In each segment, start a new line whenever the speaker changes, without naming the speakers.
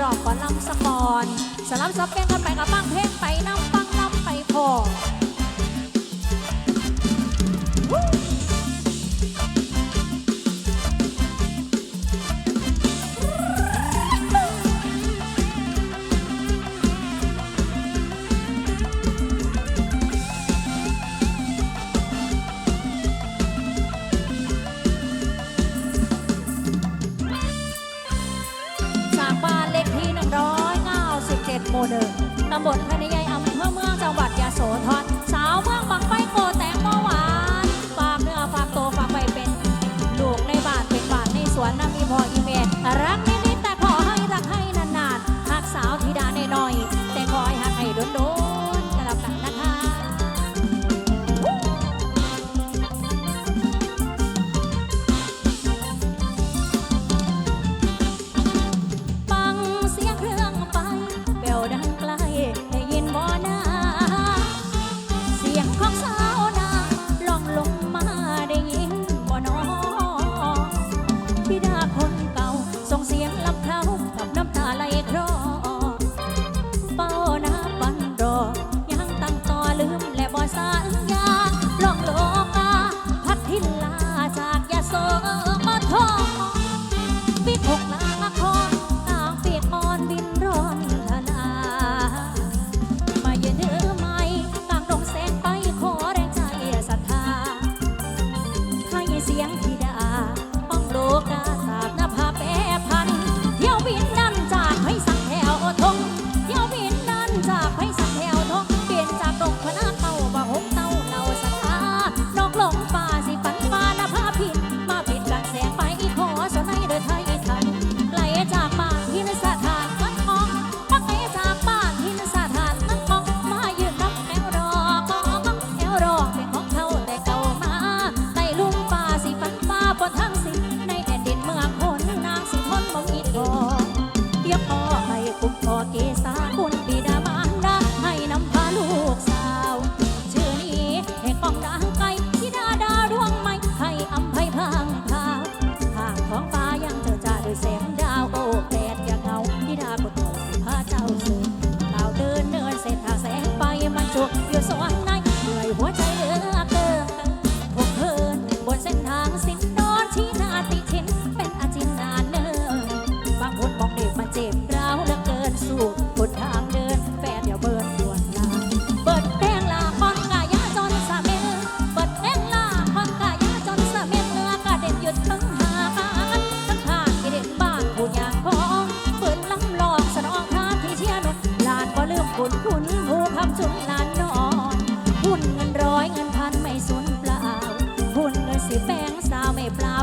รอบก่อนลำสะกอนสลับซับเพลงกันไปกับบ้างเพลงไปน้ำฟังน้ำไปพอ บทพระนี้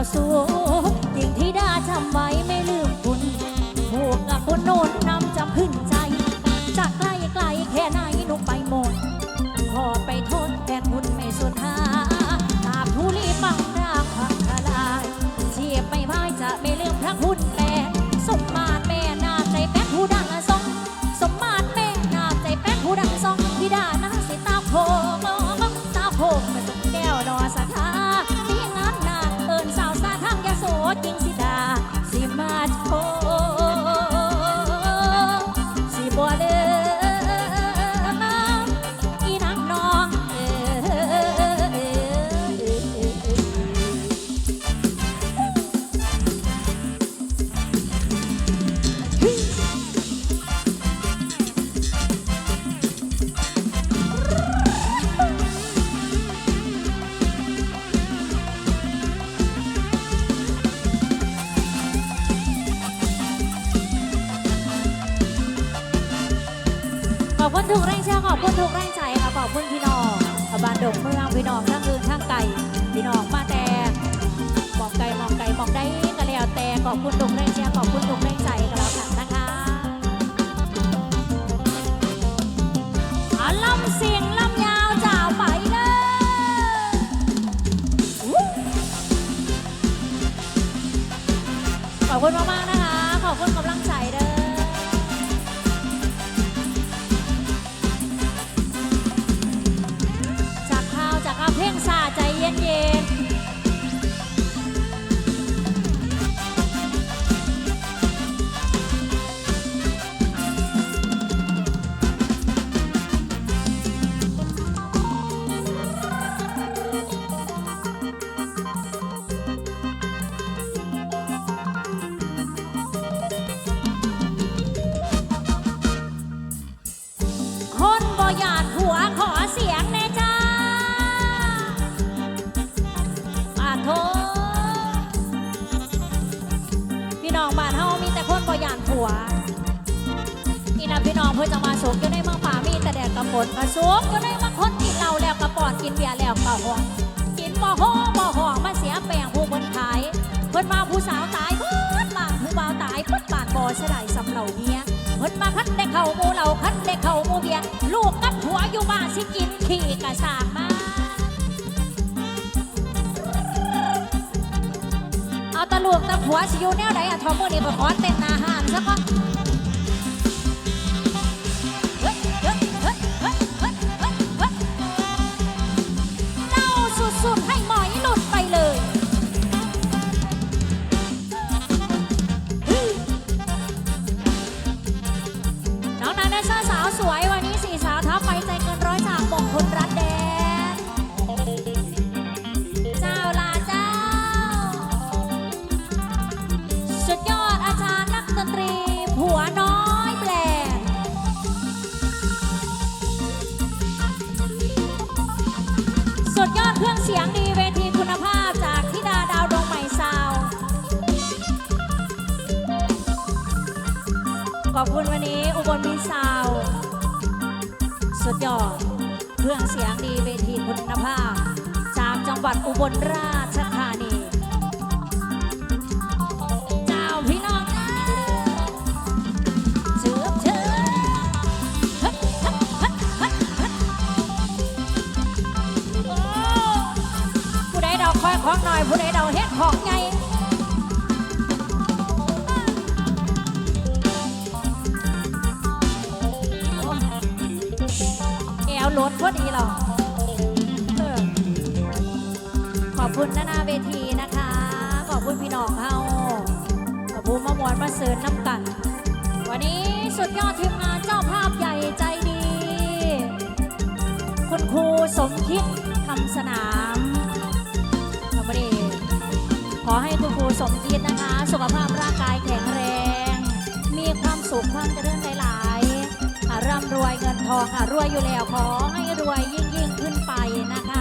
าสวง ขอบคุณทุกแรงเชียร์ขอบคุณทุกแรงใจค่ะขอบคุณพี่น้องบ้านดงเมืองพี่น้องทั้งอื่นทั้งไก่พี่น้องมาแต่มองไก่มองไก่มองได้ก็แล้วแต่ขอบคุณทุกแรงเชียร์ขอบคุณทุกแรง มีแต่แดดกับฝนกระสุกอยู่ในมืองคนกินเหล้าแล้วกระปอดกินเบียร์แล้วก็ห่วงกินบ่โหบ่ห่องมาเสียแปลงผู้เพิ่นขายเพิ่นมาผู้สาวตายเพิ่นบาผู้บ่าวตายเพิ่นบ้านบ่เสยดายสำเหล่าเมียเพิ่นมาคันได้เข้าหมู่เหล่าคันได้เข้าหมู่เบียร์ลูกกับผัวอยู่บ้านสิกินขี้กระสางมาเอาตะลูกตะผัวสิอยู่แนวไหนอะทอมมือนี่ก็ขอ อบคุณวันนี้อุบลมีซาวสุดยอดเครื่องเสียงดีเวทีคุณภาพ จากจังหวัดอุบลราชธานีเจ้าพี่น้องนะเชิบเชิบฮ้ยเฮ้ยเฮ้ยเฮ้ยเฮ้ยโอ้ผู้ใดเดาคอยของหน่อยผู้ใดเดาเฮ็ดของไง โหลดพอดีเหรอขอบคุณนานาเวทีนะคะ ขอบคุณพี่น้องเฮาขอบคุณมามวนมาเสิร์นน้ำกัน วันนี้สุดยอดทีมงานเจ้าภาพใหญ่ใจดี คุณครูสมคิดคำสนามขอบคุณขอให้คุณครูสมคิดนะคะ สุขภาพร่างกายแข็งแรง มีความสุขความเจริญหลาย ร่ำรวยเงินทองค่ะรวยอยู่แล้วขอให้รวยยิ่งยิ่งขึ้นไปนะคะ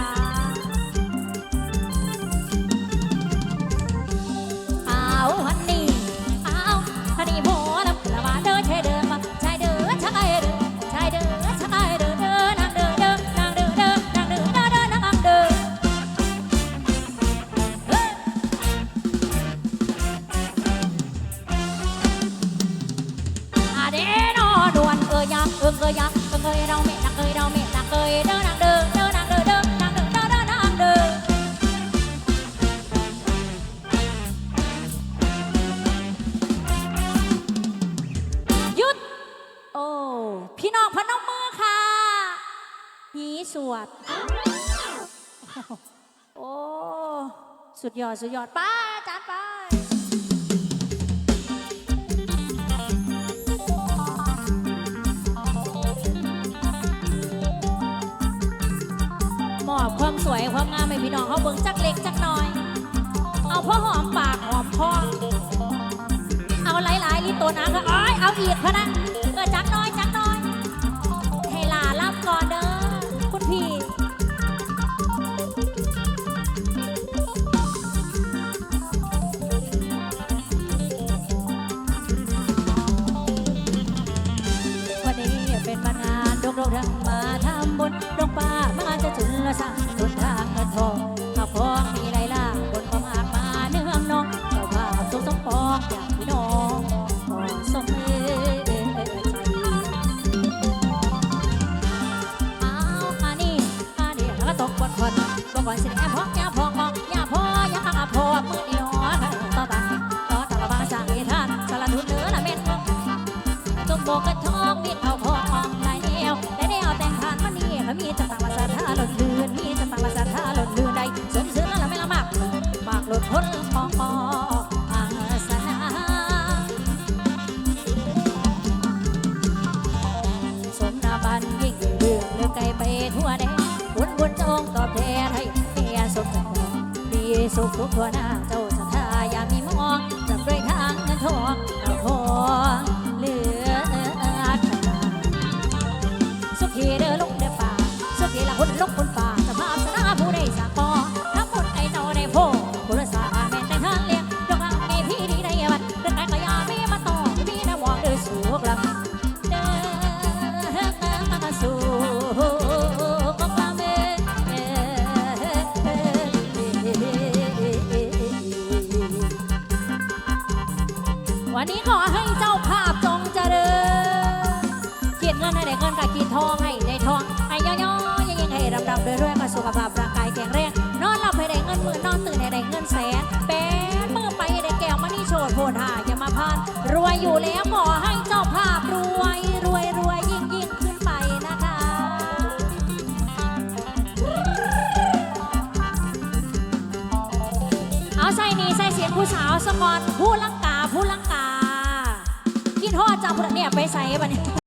สวด โอ้ สุดยอด สุดยอดไป้าจานไปมอบความสวยความงามให้พี่น้องเขาเบิ่งจักเล็กจักน้อย เอาพ่อหอมปากหอมคอเอาหลายๆลิตรตัวนะก็อ้อยเอาอีกพะนะ จ สุขทุกทั่วหน้า แสนแปดมือไปได้แก้วมานี่โชดโพธาอย่ามาพานรวยอยู่แล้วขอให้เจ้าภาพรวยรวยรวยยิ่งยิ่งขึ้นไปนะคะ เอาใส่นี่ใส่เสียงผู้สาวสกอนผู้ลังกาผู้ลังกากินทอดจากผู้เนี่ยไปใส่บัดนี้